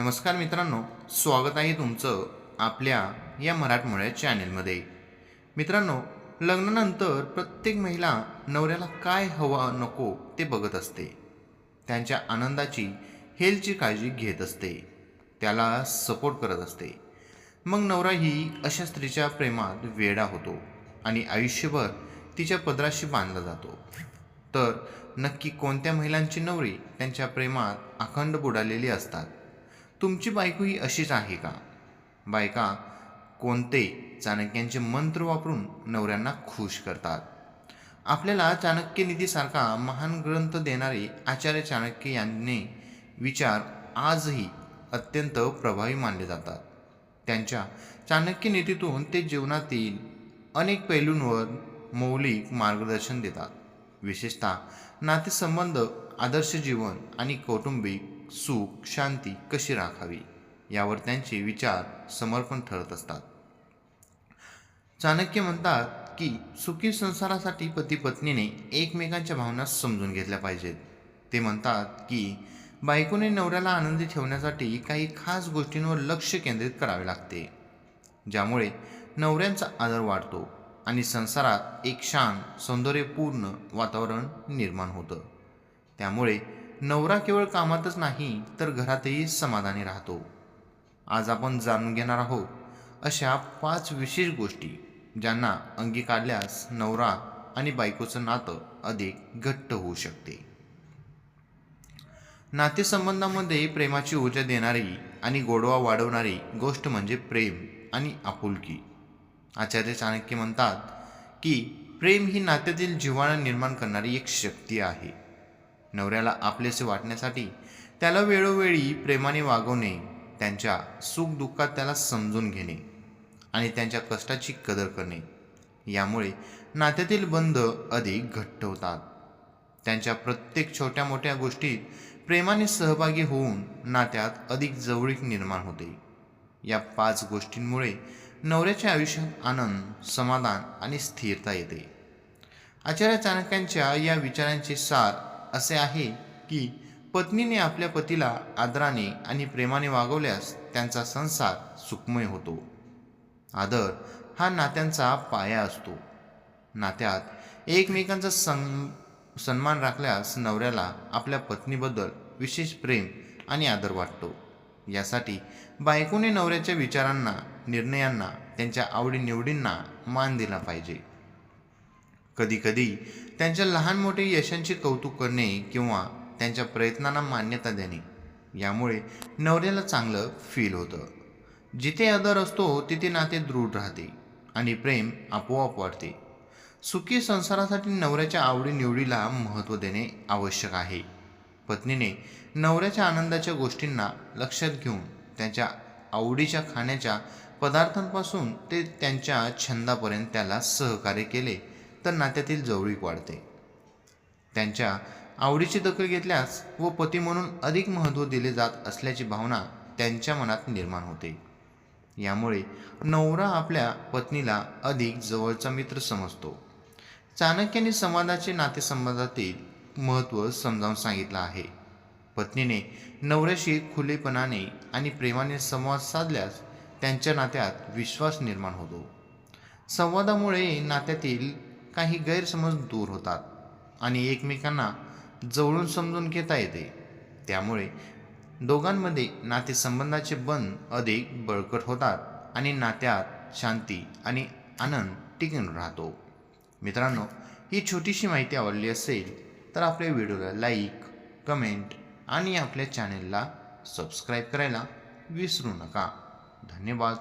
नमस्कार मित्रांनो स्वागत आहे तुमचं आपल्या या मराठमोळ्या चॅनेलमध्ये. मित्रांनो लग्नानंतर प्रत्येक महिला नवऱ्याला काय हवा नको ते बघत असते. त्यांच्या आनंदाची हेल्थची काळजी घेत असते. त्याला सपोर्ट करत असते. मग नवरा ही अशा स्त्रीच्या प्रेमात वेडा होतो आणि आयुष्यभर तिच्या पदराशी बांधला जातो. तर नक्की कोणत्या महिलांची नवरी त्यांच्या प्रेमात अखंड बुडालेली असतात? तुमची बायको ही अशीच आहे का? बायका कोणते चाणक्यांचे मंत्र वापरून नवऱ्यांना खुश करतात? आपल्याला चाणक्य निधीसारखा महान ग्रंथ देणारे आचार्य चाणक्य यांनी विचार आजही अत्यंत प्रभावी मानले जातात. त्यांच्या चाणक्य नीतीतून ते जीवनातील अनेक पैलूंवर मौलिक मार्गदर्शन देतात. विशेषतः नातेसंबंध आदर्श जीवन आणि कौटुंबिक सुख शांती कशी राखावी यावर त्यांचे विचार समर्पण ठरत असतात. चाणक्य म्हणतात की सुखी संसारासाठी पती पत्नीने एकमेकांच्या भावना समजून घेतल्या पाहिजेत. ते म्हणतात की बायकोने नवऱ्याला आनंदी ठेवण्यासाठी काही खास गोष्टींवर लक्ष केंद्रित करावे लागते ज्यामुळे नवऱ्यांचा आदर वाढतो आणि संसारात एक शांत सौंदर्यपूर्ण वातावरण निर्माण होतं. त्यामुळे नवरा केवळ कामातच नाही तर घरातही समाधानी राहतो. आज आपण जाणून घेणार आहोत अशा पाच विशेष गोष्टी ज्यांना अंगीकारल्यास नवरा आणि बायकोचं नातं अधिक घट्ट होऊ शकते. नातेसंबंधामध्ये प्रेमाची ऊर्जा देणारी आणि गोडवा वाढवणारी गोष्ट म्हणजे प्रेम आणि आपुलकी. आचार्य चाणक्य म्हणतात की प्रेम ही नात्यातील जिव्हाळा निर्माण करणारी एक शक्ती आहे. नवऱ्याला आपलेसे वाटण्यासाठी त्याला वेळोवेळी प्रेमाने वागवणे त्यांच्या सुखदुःखात त्याला समजून घेणे आणि त्यांच्या कष्टाची कदर करणे. यामुळे नात्यातील बंध अधिक घट्ट होतात. त्यांच्या प्रत्येक छोट्या मोठ्या गोष्टीत प्रेमाने सहभागी होऊन नात्यात अधिक जवळीक निर्माण होते. या पाच गोष्टींमुळे नवऱ्याच्या आयुष्यात आनंद समाधान आणि स्थिरता येते. आचार्य चाणक्यांच्या या विचारांचे सार असे आहे की पत्नीने आपल्या पतीला आदराने आणि प्रेमाने वागवल्यास त्यांचा संसार सुखमय होतो. आदर हा नात्यांचा पाया असतो. नात्यात एकमेकांचा सं सन्मान राखल्यास नवऱ्याला आपल्या पत्नीबद्दल विशेष प्रेम आणि आदर वाटतो. यासाठी बायकोने नवऱ्याच्या विचारांना निर्णयांना त्यांच्या आवडीनिवडींना मान दिला पाहिजे. कधीकधी त्यांच्या लहान मोठे यशांचे कौतुक करणे किंवा त्यांच्या प्रयत्नांना मान्यता देणे यामुळे नवऱ्याला चांगलं फील होतं. जिथे आदर असतो तिथे नाते दृढ राहते आणि प्रेम आपोआप वाढते. सुखी संसारासाठी नवऱ्याच्या आवडीनिवडीला महत्त्व देणे आवश्यक आहे. पत्नीने नवऱ्याच्या आनंदाच्या गोष्टींना लक्षात घेऊन त्यांच्या आवडीच्या खाण्याच्या पदार्थांपासून ते त्यांच्या छंदापर्यंत त्याला सहकार्य केले तर नात्यातील जवळीक वाढते. त्यांच्या आवडीची दखल घेतल्यास व पती म्हणून अधिक महत्त्व दिले जात असल्याची भावना त्यांच्या मनात निर्माण होते. यामुळे नवरा आपल्या पत्नीला अधिक जवळचा मित्र समजतो. चाणक्याने संवादाचे नातेसंबंधातील महत्त्व समजावून सांगितलं आहे. पत्नीने नवऱ्याशी खुलेपणाने आणि प्रेमाने संवाद साधल्यास त्यांच्या नात्यात विश्वास निर्माण होतो. संवादामुळे नात्यातील काही गैरसमज दूर होतात आणि एकमेकांना जवळून समजून घेता येते. त्यामुळे दोघांमध्ये नातेसंबंधाचे बंद अधिक बळकट होतात आणि नात्यात शांती आणि आनंद टिकून राहतो. मित्रांनो ही छोटीशी माहिती आवडली असेल तर आपल्या व्हिडिओला लाईक कमेंट आणि आपल्या चॅनेलला सबस्क्राईब करायला विसरू नका. धन्यवाद.